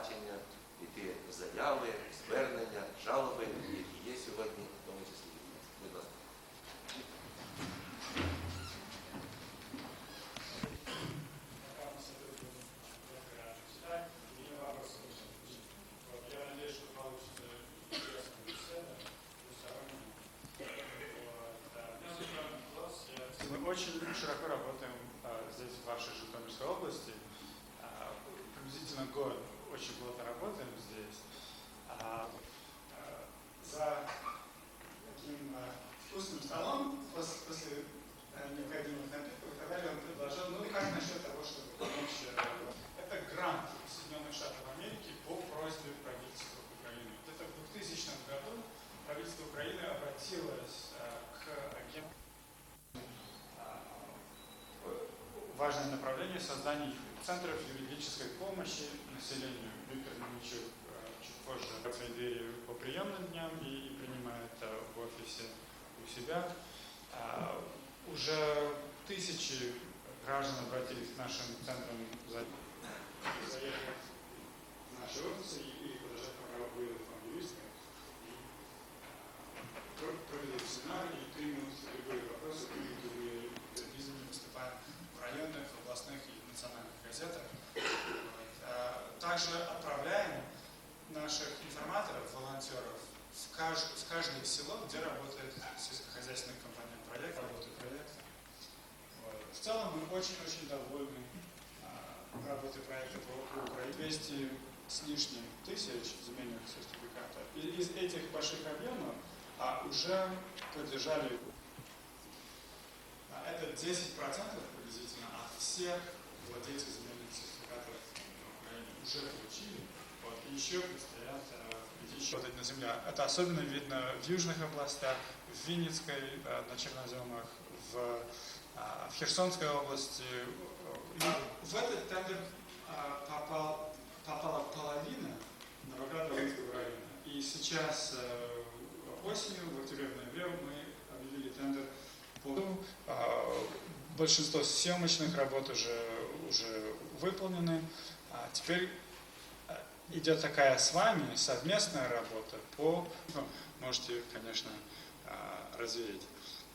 звинувачення, ті заяви, звернення, жалоби, які є сьогодні, важное направление создания центров юридической помощи населению. Виктор э, чуть позже открывает двери по приемным дням и, принимает э, в офисе у себя. А, Уже тысячи граждан обратились к нашим центрам за заехать в наши офисы и, национальных газетах. Вот. А, Также отправляем наших информаторов, волонтеров в, кажд- в каждое село, где работает сельскохозяйственный компонент проекта, работы проекта. Вот. В целом мы очень-очень довольны а, работой проекта по, Украине. 200 с лишним тысяч земельных сертификатов. И из этих больших объемов а, уже подлежали а Это 10% приблизительно от всех владельцев земельных сертификатов Украине уже получили. Вот, и еще предстоят э, еще вот эта земля. Это особенно видно в южных областях, в Винницкой, э, на Черноземах, в, а, в Херсонской области. И в этот тендер а, попал, попала половина Новоград-Волынского района. И сейчас э, осенью, в октябре, в ноябре мы объявили тендер по а, Большинство съемочных работ уже, уже выполнены. А теперь а, идет такая с вами совместная работа по... ну, можете, конечно, а, развеять.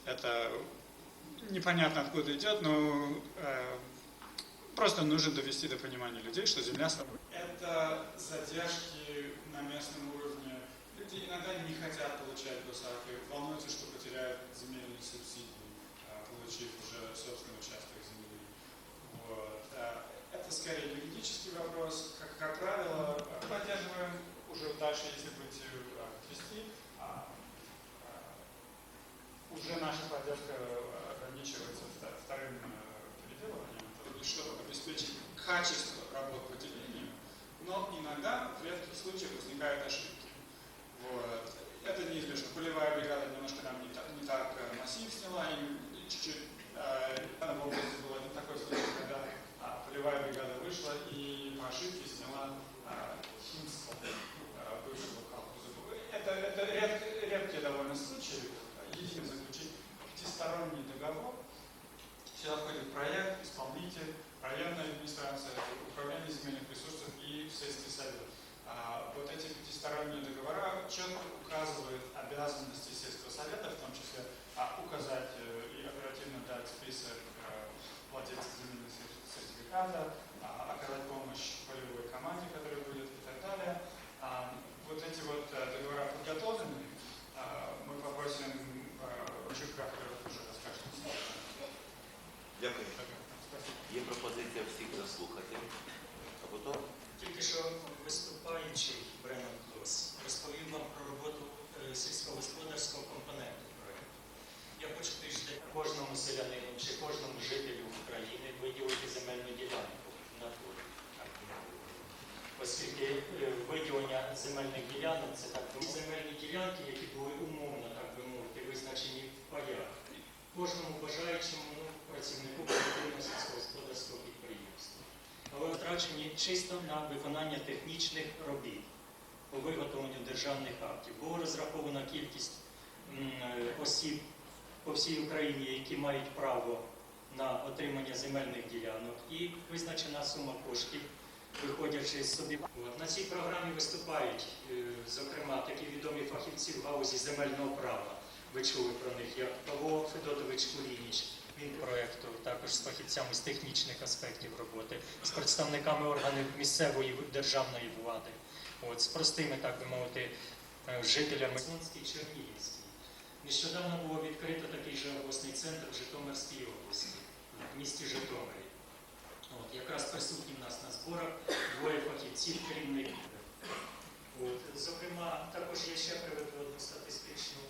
Это непонятно откуда идет, но э, просто нужно довести до понимания людей, что Земля... с тобой. Это задержки на местном уровне. Люди иногда не хотят получать госакты, волнуются, что потеряют земельные субсидии, а, получив уже собственный участок земли. Вот. А, Это скорее юридический вопрос. Как, как правило, поддерживаем уже дальше, если будете а, вести, а, а, уже наша поддержка а, ограничивается вто- вторым э, переделыванием, чтобы обеспечить качество работ по делению, но иногда в редких случаях возникают ошибки. Вот. Это неизбежно. Пулевая бригада немножко нам не так, не так э, массив сняла, и чуть-чуть э, в области было не такой случай, когда полевая бригада вышла и по ошибке сняла Химского, бывшего колхоза. Это, это ред- редкие довольно случаи. Единый заключить пятисторонний договор. Сюда входит проект, исполнитель, районная администрация, управление земельных ресурсов и сельский совет. А, Вот эти пятисторонние договора четко указывают обязанности сельского совета, в том числе а, указать э, и оперативно дать список э, владельцев земельных сер- сертификатов, а, оказать помощь полевой команде, которая будет и так далее. А, Вот эти вот э, договора подготовлены. А, Мы попросим э, Чурка, который уже расскажет. Дякую. Спасибо. Є пропозиція всіх заслухати. А потім Тільки що виступаючий Бреннан Клос розповів вам про роботу е, сільськогосподарського компоненту проєкту. Я хочу тиждень кожному селянину чи кожному жителю України виділити земельну ділянку би мовити. Оскільки е, виділення земельних ділянок це так би земельні ділянки, які були умовно, так би мовити, визначені в паях. Кожному бажаючому ну, працівнику колективного сільськогосподарського підприємства але втрачені чисто на виконання технічних робіт по виготовленню державних актів. Була розрахована кількість м, е, осіб по всій Україні, які мають право на отримання земельних ділянок, і визначена сума коштів виходячи з собі. На цій програмі виступають, е, зокрема, такі відомі фахівці в гаузі земельного права. Ви чули про них, як Павло Федотович Кулініч. Він проєкту також з фахівцями з технічних аспектів роботи, з представниками органів місцевої державної влади, от, з простими, так би мовити, е, жителями Слонський Чернігівський. Нещодавно було відкрито такий же обласний центр в Житомирській області, в місті Житомирі. От, якраз присутні в нас на зборах двоє фахівців, керівник. От, зокрема, також я ще приведу одну статистичну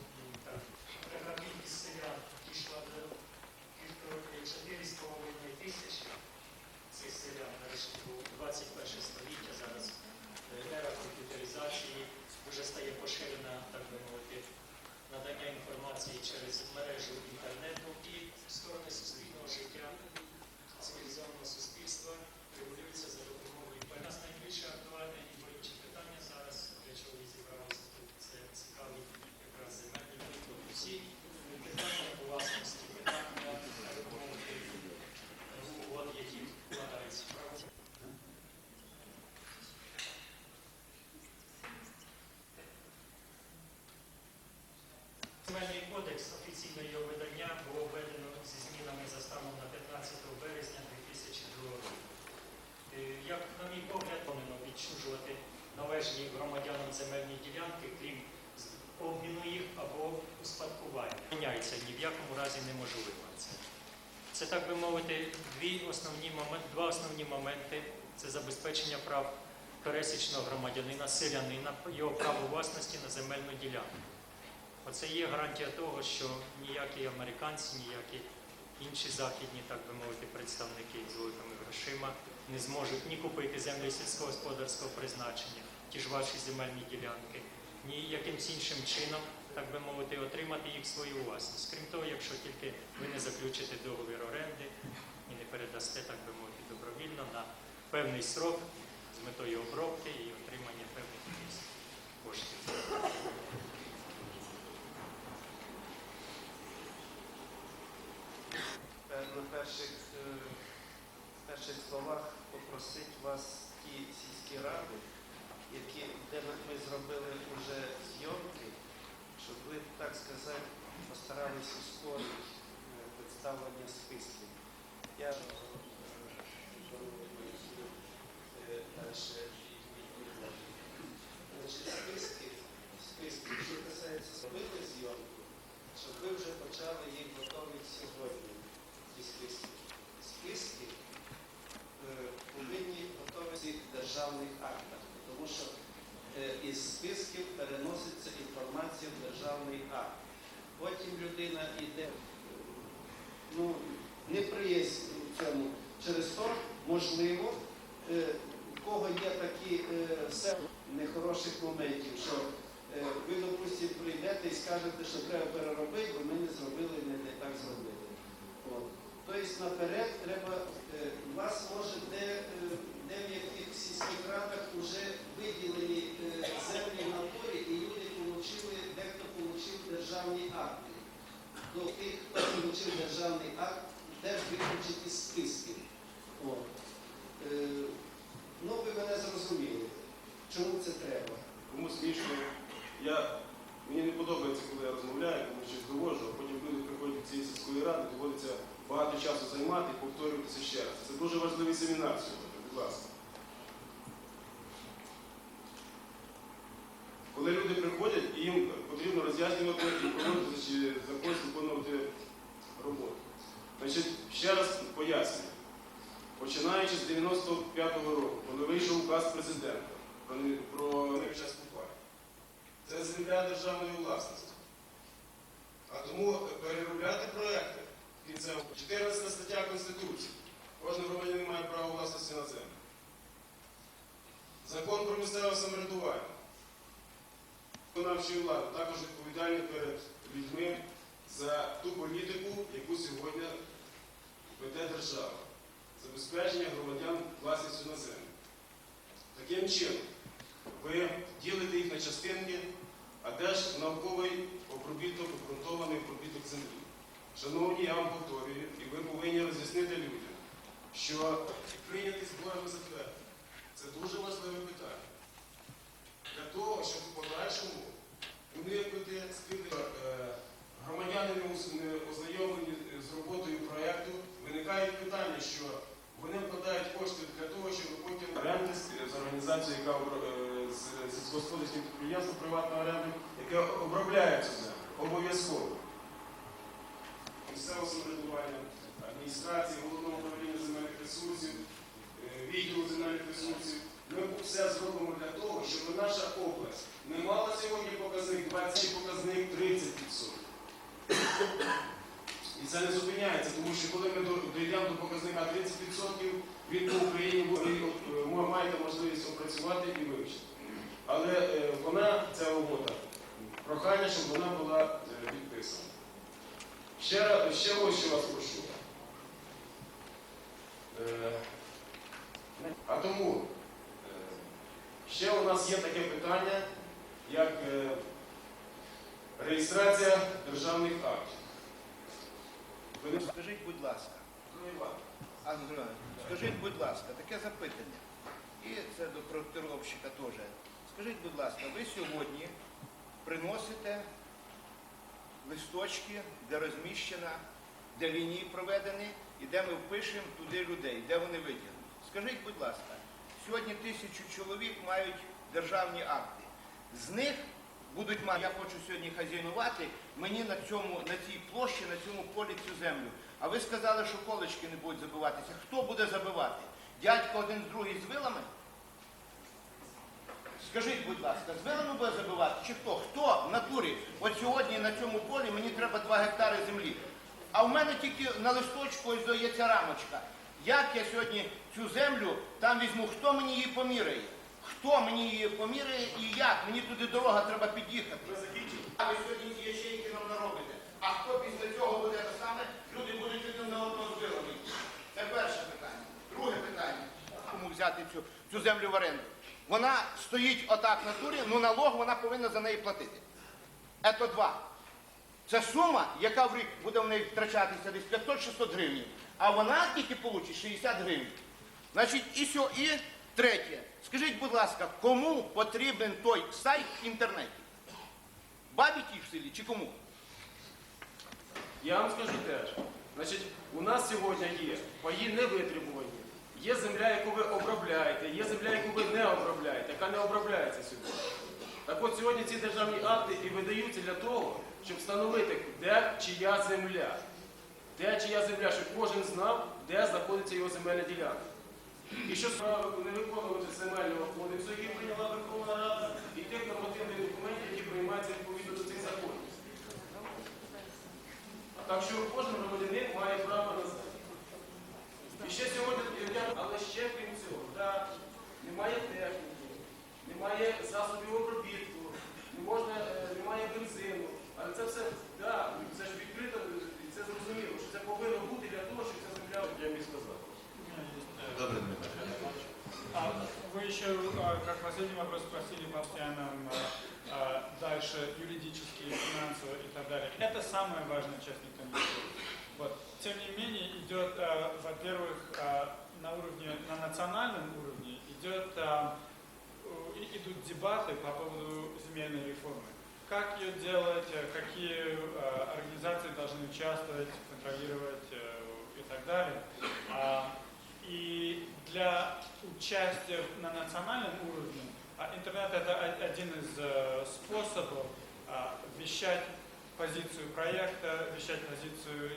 така кількість селян дійшла до півтора 4,5 тисячі цих селян було 21 століття зараз е, ера комп'ютеризації вже стає поширена, так би мовити, надання інформації через мережу інтернету і сторони суспільного життя цивілізованого суспільства регулюються за допомогою. У нас найбільше актуальне і болюче питання зараз, для чого ви зібралися тут, це цікаві якраз земельні виплати. Всі питання власності, питання так би мовити, угод, які вкладаються в право. Кодекс, офіційне його видання, було введено зі змінами за станом на 15 березня 2002 року. Е, Як, на мій погляд, повинно відчужувати належні громадянам земельні ділянки, крім обміну їх або успадкування. Міняється ні в якому разі неможливо це. Це, так би мовити, дві основні моменти, два основні моменти це забезпечення прав пересічного громадянина, селянина, його право власності на земельну ділянку. Оце є гарантія того, що ніякі американці, ніякі інші західні, так би мовити, представники з великими грошима не зможуть ні купити землі сільськогосподарського призначення, ті ж ваші земельні ділянки, ні якимсь іншим чином, так би мовити, отримати їх свою власність. Крім того, якщо тільки ви не заключите договір оренди і не передасте, так би мовити, добровільно на певний срок з метою обробки і отримання певних коштів. Е, на перших, е, перших словах попросити вас ті сільські ради, які, де ми зробили вже зйомки, щоб ви, так сказати, постарались ускорити е, представлення списків. Я е, е, дальше. Значить, списки, списки, що касається зробили зйомку, щоб ви вже почали їх готувати сьогодні ці списки. Списки е, повинні готуватися в державних актах, тому що е, із списків переноситься інформація в державний акт. Потім людина йде, ну, не приїзд в цьому. Через то, можливо, е, у кого є такі е, все нехороших моментів, що е, ви, допустимо, прийдете і скажете, що треба переробити, бо ми не зробили, не так зробили. От. Тобто наперед треба, е, вас може де, е, де в яких сільських радах вже виділені е, землі в натурі, і люди отримали, дехто отримав державні акти. До тих, хто отримав державний акт, теж виключити з списків. От. Е, ну, ви мене зрозуміли. Чому це треба? Кому смішно. Я, мені не подобається, коли я розмовляю, коли щось доводжу, а потім люди приходять до цієї сільської ради, доводиться багато часу займати і повторюватися ще раз. Це дуже важливий семінар сьогодні, будь ласка. Коли люди приходять, і їм потрібно роз'яснювати і проводити чи закон виконувати роботу. Значить, ще раз пояснюю. Починаючи з 95-го року, коли вийшов указ президента про, не- про невчасну пару. Це земля державної власності. А тому переробляти проекти кінцево. 14 стаття Конституції. Кожен громадянин має право власності на землю. Закон про місцеве самоврядування. Виконавчої влади також відповідальні перед людьми за ту політику, яку сьогодні веде держава. Забезпечення громадян власністю на землю. Таким чином, ви ділите їх на частинки, а де ж науковий обробіток, обґрунтований обробіток землі. Шановні, я вам повторюю, і ви повинні роз'яснити людям, що прийняти зборами затвердити. Це дуже важливе питання. Для того, щоб в подальшому уникнути скидання е, громадяни не ознайомлені з роботою проєкту, виникають питання, що вони вкладають кошти для того, щоб потім оренди з- організацією, яка е, з сільськогосподарським підприємством приватної оренди, яке обробляє цю землю обов'язково. Місцеве самоврядування, адміністрації, головного управління земельних ресурсів, е, відділу земельних ресурсів. Ми все зробимо для того, щоб наша область не мала сьогодні показник 20, чи показник 30%. І це не зупиняється, тому що коли ми дійдемо до показника 30%, він по Україні е, маєте можливість опрацювати і вивчити. Але е, вона, ця угода, прохання, щоб вона була. Ще, раз- ще ось що вас прошу. Е, А тому е, ще у нас є таке питання, як е, реєстрація державних актів. Ви не Скажіть, будь ласка, Анатолій Іванович, Андрій Іванович, скажіть, будь ласка, таке запитання. І це до проектировщика теж. Скажіть, будь ласка, ви сьогодні приносите листочки, де розміщена, де лінії проведені, і де ми впишемо туди людей, де вони виділені. Скажіть, будь ласка, сьогодні тисячу чоловік мають державні акти. З них будуть мати, я хочу сьогодні хазяйнувати, мені на цьому, на цій площі, на цьому полі цю землю. А ви сказали, що колечки не будуть забиватися. Хто буде забивати? Дядько один з другий з вилами? Скажіть, будь ласка, з буде забивати? Чи хто? Хто в натурі? От сьогодні на цьому полі мені треба 2 гектари землі. А в мене тільки на листочку ось дається рамочка. Як я сьогодні цю землю там візьму? Хто мені її поміряє? Хто мені її поміряє і як? Мені туди дорога треба під'їхати. А ви сьогодні ці ячейки нам наробите. А хто після цього буде те саме? Люди будуть один на одного з. Це перше питання. Друге питання. Кому взяти цю, цю землю в оренду? Вона стоїть отак на турі, ну налог вона повинна за неї платити. Ето два. Це сума, яка в рік буде в неї втрачатися десь 500-600 гривень. А вона тільки получить 60 гривень. Значить, і сьо, і третє. Скажіть, будь ласка, кому потрібен той сайт в інтернеті? Бабі тій в селі чи кому? Я вам скажу теж. Значить, у нас сьогодні є паї невитребувані, є земля, яку ви обробляєте, є земля, яку ви не обробляєте, яка не обробляється сьогодні. Так от сьогодні ці державні акти і видаються для того, щоб встановити, де чия земля. Де чия земля, щоб кожен знав, де знаходиться його земельна ділянка. І щоб справа не виконувати земельного кодексу, який прийняла Верховна Рада, і тих нормативних документів, які приймаються відповідно до цих законів. Так що кожен громадянин має право на. І ще сьогодні, я- але ще крім цього, да, немає техніки, немає засобів обробітку, не можна, е, немає бензину. Але це все, да, це ж відкрито, і це зрозуміло, що це повинно бути для того, щоб ця земля, я міг сказати. У меня есть, э, Добрый Дмитрий. А вы еще, а, как последний вопрос спросили постоянно а, а, дальше юридические, финансовые и так далее. Это самая важная часть, никто не спорит. Вот. Тем не менее, идет, а, во-первых, а, на уровне, на национальном уровне идет, и- идут дебаты по поводу земельной реформы. Как ее делать, а, какие а, организации должны участвовать, контролировать э, и так далее. А, И для участия на национальном уровне а интернет это один из э, способов а, вещать позицию проекта, вещать позицию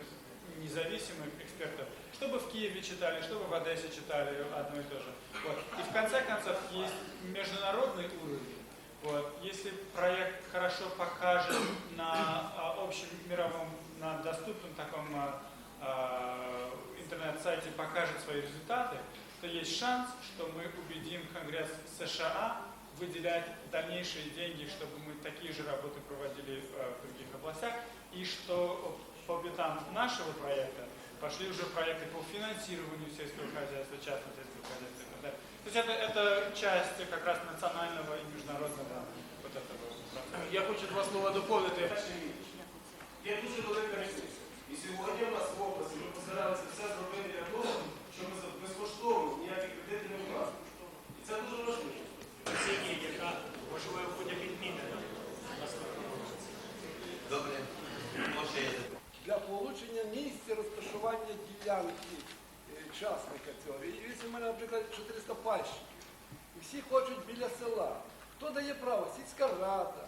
независимых экспертов, чтобы в Киеве читали, чтобы в Одессе читали одно и то же. Вот. И в конце концов есть международный уровень. Вот. Если проект хорошо покажет на а, общем мировом, на доступном таком а, а, интернет-сайте покажет свои результаты, то есть шанс, что мы убедим Конгресс США выделять дальнейшие деньги, чтобы мы такие же работы проводили э, в других областях, и что по бетану нашего проекта пошли уже проекты по финансированию сельского хозяйства, частного сельского хозяйства и так далее. То есть это, это часть как раз национального и международного вот этого процесса. Я хочу два слова дополнить. Я дуже велика різниця. І сьогодні в нас в області ми постаралися все зробити для того, чтобы мы безкоштовно ніякі кредити не вкласти. І це дуже важливо. Сьогодні, яка можливо буде відмінена. Добре, може я для получення місця розташування ділянки е, часника цього. І вісім у мене, наприклад, 400 пальщиків. І всі хочуть біля села. Хто дає право? Сільська рада,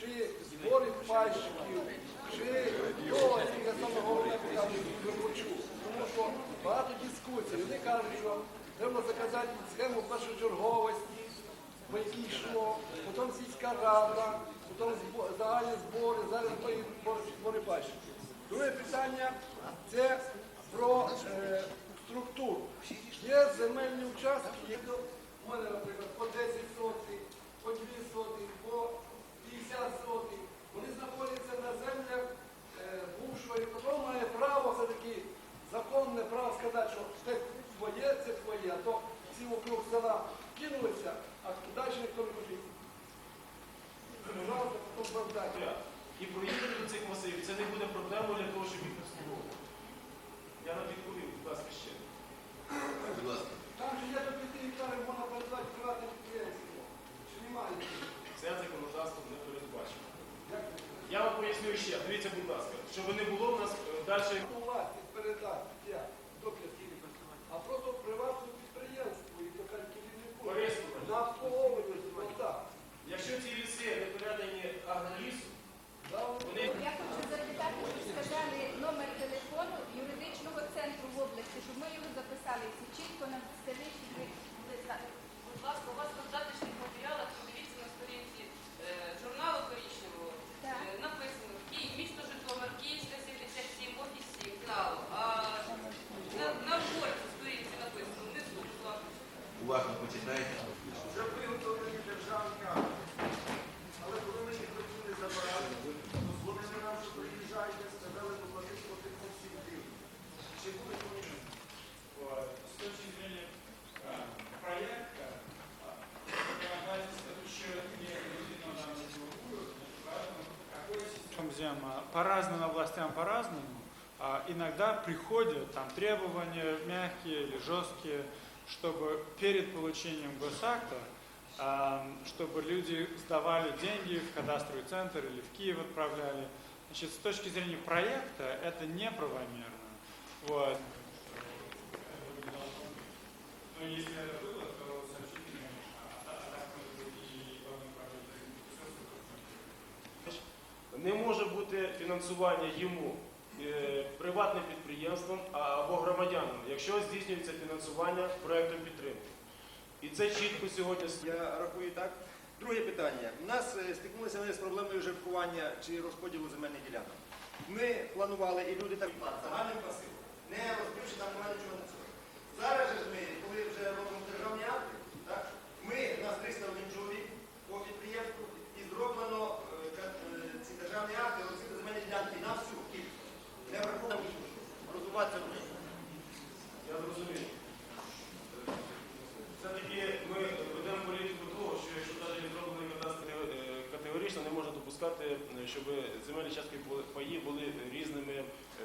чи збори пальщиків, чи хто, яке саме головне кажуть. Тому що багато дискусій. Вони кажуть, що треба заказати схему першочерговості, вийшло, потім сільська рада, потім загальні збори, зараз збори пальщиків. Друге питання це про е, структуру. Є земельні участки, які у мене, наприклад, по 10 сотих, по 2 сотих, по 50 сотих. Вони знаходяться на землях е, бувшої. Хто має право все-таки законне право сказати, що це твоє, це твоє, а то всі вокруг села кинулися, а далі ніхто не хотів. Пожалуйста, потім бардак. І проїхати до цих масивів це не буде проблемою для того, щоб їх обслуговувати. Я вам відповів, будь ласка, ще. Будь ласка. Там же є до 5 гектарів, можна передати приватне підприємство. Чи немає? Це законодавство не передбачено. Я вам поясню ще, дивіться, будь ласка, щоб не було в нас е, далі. власність передати по разным областям по-разному. А иногда приходят там требования мягкие или жесткие, чтобы перед получением госакта, а, чтобы люди сдавали деньги в кадастровый центр или в Киев отправляли. Значит, с точки зрения проекта это неправомерно. Вот. Но если это не може бути фінансування йому е, приватним підприємством або громадянам, якщо здійснюється фінансування проектом підтримки. І це чітко сьогодні Я рахую так. Друге питання. У нас е, стикнулися ми з проблемою жеребкування чи розподілу земельних ділянок. Ми планували, і люди так загальним пасивом, не розбивши там нічого на цього. Зараз же ж ми, коли вже робимо державні акти, так, ми нас 301 чоловік по підприємству і зроблено е, ка- е, ці державні акти, розбити земельні ділянки на всю кількість. Я зрозумів. Все-таки ми ведемо політику того, що якщо навіть не зроблений кадастр е, категорично, не можна допускати, е, щоб земельні частки паї були різними, е,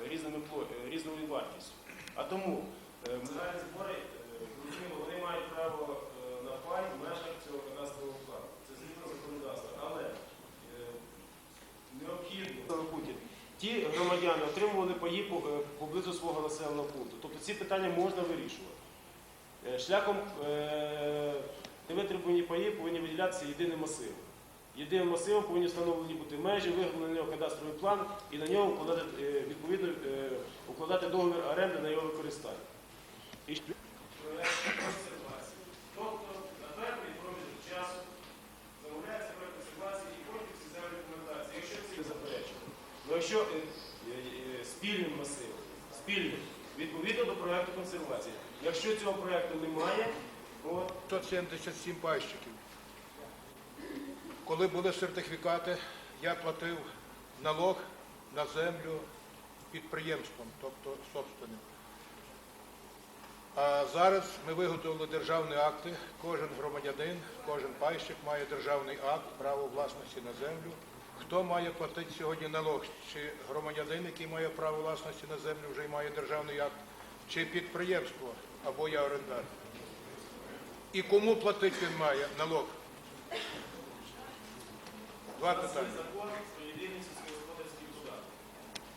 різними різною вартістю. А тому загальні збори, вони мають право на пай в межах цього кадастрового плану. Це згідно законодавства. Але необхідно. Ті громадяни отримували паї е, поблизу свого населеного пункту. Тобто ці питання можна вирішувати. Е, Шляхом е, невитребувані паї повинні виділятися єдиним масивом. Єдиним масивом повинні встановлені бути межі, на нього кадастровий план і на нього укладати, е, відповідно укладати договір оренди на його використання. І що- консервації. Тобто на певний проміжок часу замовляється проект консервації і потім всі землі документації. Якщо це не заперечено. Ну якщо е, е, е, спільним масивом, спільним, відповідно до проекту консервації. Якщо цього проекту немає, от, 177 пайщиків. Коли були сертифікати, я платив налог на землю підприємством, тобто собственним. А зараз ми виготовили державні акти. Кожен громадянин, кожен пайщик має державний акт, право власності на землю. Хто має платити сьогодні налог? Чи громадянин, який має право власності на землю, вже й має державний акт, чи підприємство або я орендар? І кому платити він має налог? Два питання. закон про єдиний сільськогосподарський.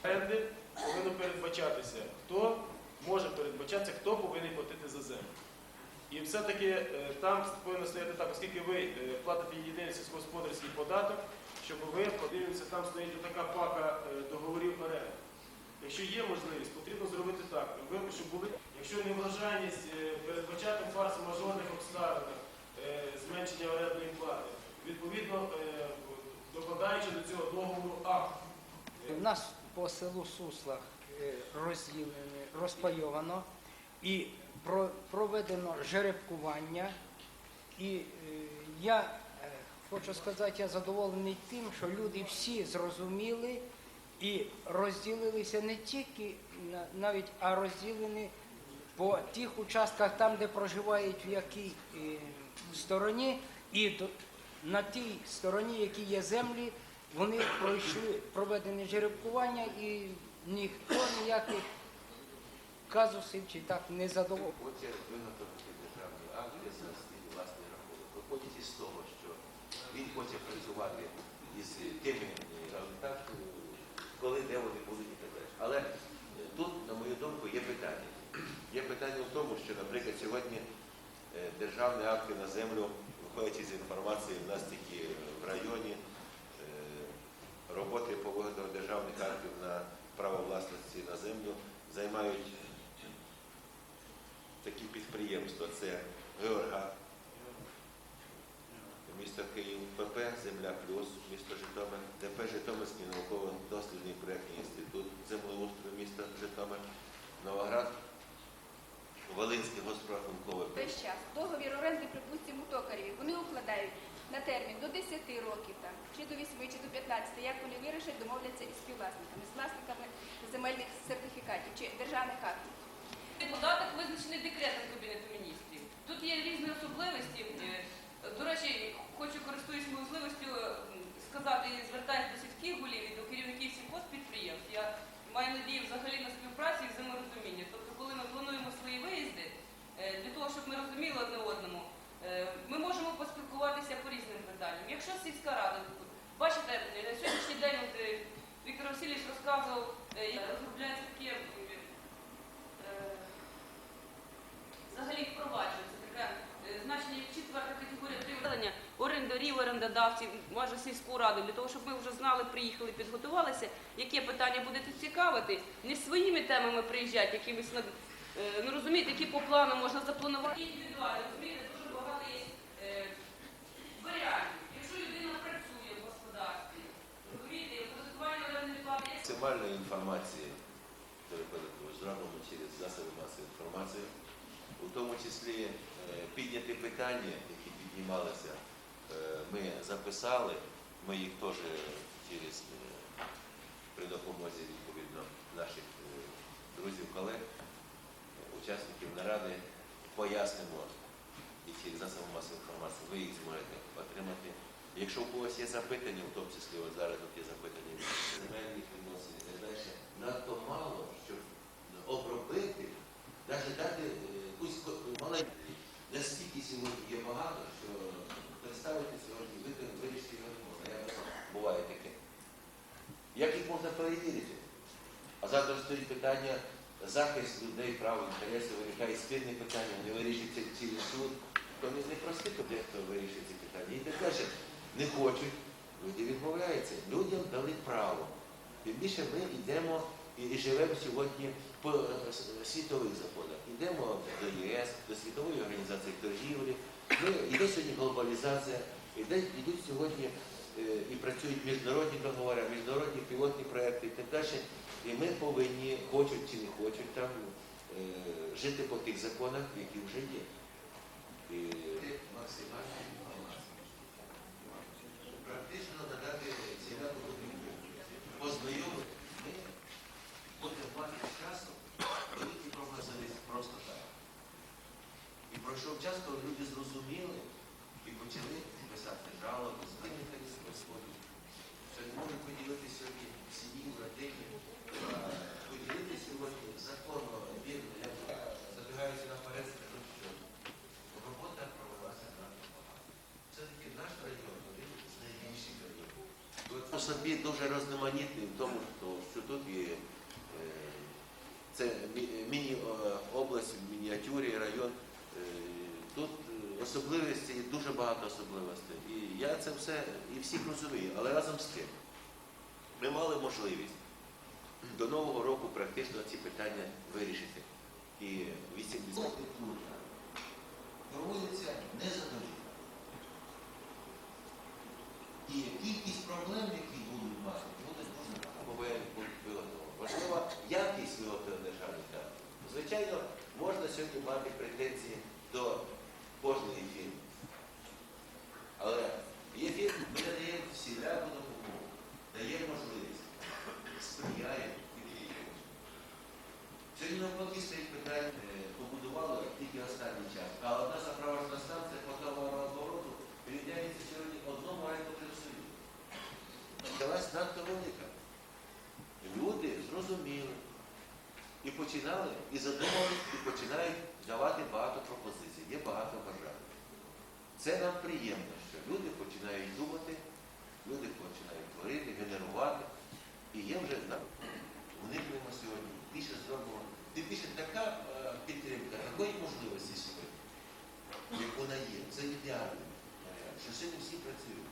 Оренди повинно передбачатися, хто може передбачатися, хто повинен платити за землю. І все-таки е, там повинно стояти так, оскільки ви е, платите єдиний сільськогосподарський податок, щоб ви подивимося, там стоїть така пака е, договорів оренди. Якщо є можливість, потрібно зробити так, щоб були, якщо неврожайність е, передбачати в фарс-мажорних обставинах е, зменшення орендної плати, відповідно е, докладаючи до цього договору акт. У нас по селу Суслах розділено, розпайовано і проведено жеребкування. І я хочу сказати, я задоволений тим, що люди всі зрозуміли і розділилися не тільки на- навіть, а розділені по тих участках, там, де проживають в якій е, стороні, і на тій стороні, які є землі, вони пройшли проведені жеребкування і ніхто ніяких казусів чи так не задоволив. Хоче виготовити державний акт для свій власний рахунок. Виходить із того, що він хоче працювати із тими, так, коли де вони будуть і так далі. Але е, тут, на мою думку, є питання. Є питання в тому, що, наприклад, сьогодні е, державні акти на землю, виходячи з інформації, в нас тільки в районі е, роботи по виготовленню державних актів на право власності на землю займають такі підприємства. Це Георга, місто Київ, ПП Земля Плюс, місто Житомир, ДП Житомирський науково-дослідний проєктний інститут землеустрою міста Житомир, Новоград, Волинський госпрахунковий Весь час договір оренди, припустимо, у токарів. Вони укладають на термін до 10 років, там, чи до 8, чи до 15, як вони вирішать, домовляться із співвласниками, з власниками земельних сертифікатів чи державних актів. Податок визначений декретом Кабінету міністрів. Тут є різні особливості. Е, До речі, хочу користуюсь можливістю е, сказати і звертаюся до сільських голів і до керівників сільхозпідприємств. Я маю надію взагалі на співпрацю і взаєморозуміння. Тобто, коли ми плануємо свої виїзди, е, для того, щоб ми розуміли одне одному, е, ми можемо поспілкуватися по різним питанням. Якщо сільська рада, бачите, е, на сьогоднішній день е, Віктор Васильович розказував, е, як розробляється таке. е, е, взагалі впроваджується таке е, значення як четверта категорія приведення орендодавців, майже сільську раду, для того, щоб ми вже знали, приїхали, підготувалися, яке питання будете цікавити, не своїми темами приїжджати, якимись на- е, ну розумієте, які по плану можна запланувати. Індивідуально, розумієте, дуже багато є е, варіантів. Якщо людина працює в господарстві, розумієте, оподаткування максимальної інформації зробимо через засоби масової інформації, у тому числі е, підняті питання, які піднімалися, ми записали, ми їх теж через е, при допомозі відповідно наших е, друзів, колег, е, учасників наради пояснимо і через засоби масової інформації ви їх зможете отримати. Якщо у когось є запитання, в тому числі от зараз тут є запитання земельних відносин і так далі, надто мало, щоб обробити, навіть дати е, якусь маленьку. Наскільки сьогодні є багато, що представити сьогодні вирішити його не можна. Я буває таке. Як їх можна перевірити? А завтра стоїть питання захист людей, прав, інтересів, виникає спірне питання, вони вирішуються через суд. То не, не прости, то дехто вирішує ці питання. І далі. Не хочуть, люди відмовляються. Людям дали право. Тим більше ми йдемо і, живемо сьогодні по е, світових законах. Йдемо до ЄС, до Світової організації торгівлі. Ми, йде сьогодні глобалізація, йде, йдуть сьогодні е, і працюють міжнародні договори, міжнародні пілотні проекти і так далі. І ми повинні, хочуть чи не хочуть, там е, жити по тих законах, які вже є. І максимальна інформація. Практично надати зіляку допомогу. Познайомити. Ми будемо мати з часом великі проблеми просто так. І пройшов час, коли люди зрозуміли і почали писати жалоби, звернення Господу. Що не можуть поділити сьогодні в сім'ї, в родині, а поділити сьогодні законно вірно. Я забігаюся наперед, скажу, що робота провелася на Все-таки наш район один з найбільших районів. От по собі дуже розноманітний в тому, що, тут є е, це міні-область в мініатюрі, район. е, Тут е, особливості, дуже багато особливостей. І я це все і всіх розумію, але разом з тим ми мали можливість до Нового року практично ці питання вирішити. І 80 проводяться незадовільно. І кількість проблем, які будуть мати, буде дуже виготовлено. Важлива якість виготовлення державних актів. Звичайно, можна сьогодні мати претензії до кожної фірми. Але є фірми, ми надаємо всіляку допомогу, даємо можливість, сприяємо і діємо. Сьогодні навпаки стоїть питання, е, побудували тільки останній час, а одна заправочна станція по товарообороту рівняється сьогодні одному райпотребсоюзу. Далась надто велика. Люди зрозуміли і починали, і задумали, і починають давати багато пропозицій, є багато бажань. Це нам приємно, що люди починають думати, люди починають творити, генерувати. І є вже нам уникнемо сьогодні, більше зробимо. Тим більше така е, підтримка, такої можливості сьогодні, як вона є. Це ідеально. Що сьогодні всі працюють.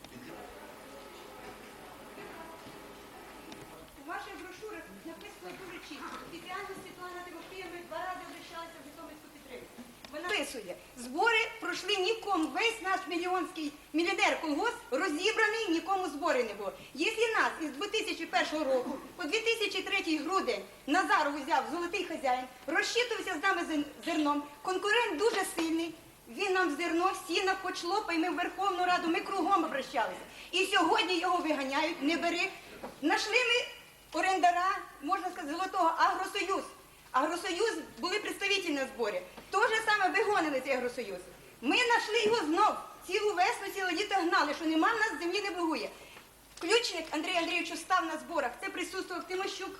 У ваших брошурах написано дуже чітко. Спеціально Світлана Тимофіївна два рази обращалася в Житомирську підтримку. Вона описує, збори пройшли нікому. Весь наш мільйонський мільйонер колгосп розібраний, нікому збори не було. Якщо нас із 2001 року по 2003 грудень Назаров взяв золотий хазяїн, розчитувався з нами зер- зерном, конкурент дуже сильний. Він нам зерно, сіна почлопа, і ми в Верховну Раду, ми кругом обращалися. І сьогодні його виганяють, не бери. Нашли ми орендара, можна сказати, золотого Агросоюз. Агросоюз були представителі на зборі. То же саме вигонили цей Агросоюз. Ми знайшли його знов. Цілу весну, ціле літо гнали, що нема в нас землі не вигує. Ключник Андрій Андрійович став на зборах, це присутствував Тимощук.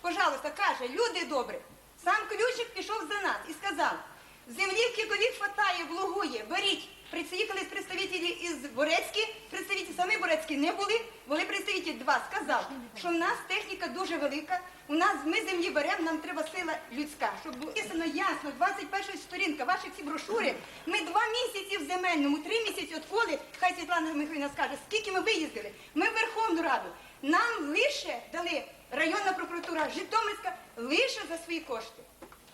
Пожалуйста, каже, люди добрі. Сам ключник пішов за нас і сказав, землі в Кікові хватає, в беріть. Приїхали представники із Борецьки, представники самі Борецькі не були, були представники два. Сказав, що в нас техніка дуже велика, у нас ми землі беремо, нам треба сила людська. Щоб було написано ясно, 21 сторінка, ваші ці брошури. Ми два місяці в земельному, три місяці відколи, хай Світлана Михайлівна скаже, скільки ми виїздили. Ми в Верховну Раду. Нам лише дали районна прокуратура Житомирська лише за свої кошти.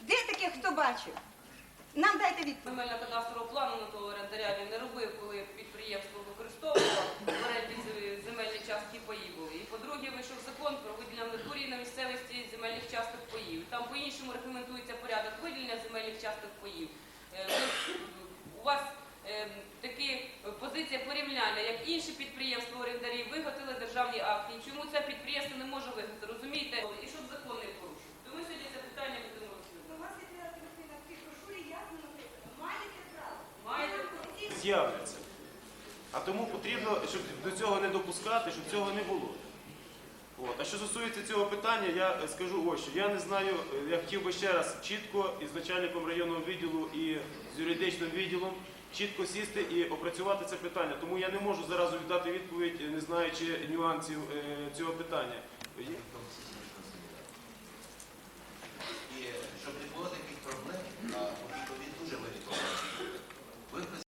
Де таке хто бачив? Нам дайте відповідь. Земельно кадастрового плану на того орендаря він не робив, коли підприємство використовувало в оренді земельні частки паї були. І по-друге, вийшов закон про виділення в натурі на місцевості земельних часток паїв. Там по-іншому регламентується порядок виділення земельних часток паїв. Е, У вас е, такі позиція порівняння, як інші підприємства орендарі виготовили державні акти. Чому це підприємство не може виготовити? Розумієте? І щоб закон не порушив. Тому сьогодні це питання будемо розглядати. У вас Світлана Тимофіївна, в цій брошурі ясно написано, маєте право. Маєте право. З'являться. А тому потрібно, щоб до цього не допускати, щоб цього не було. От. А що стосується цього питання, я скажу ось що. Я не знаю, я хотів би ще раз чітко із начальником районного відділу і з юридичним відділом чітко сісти і опрацювати це питання. Тому я не можу зараз віддати відповідь, не знаючи нюансів е, цього питання.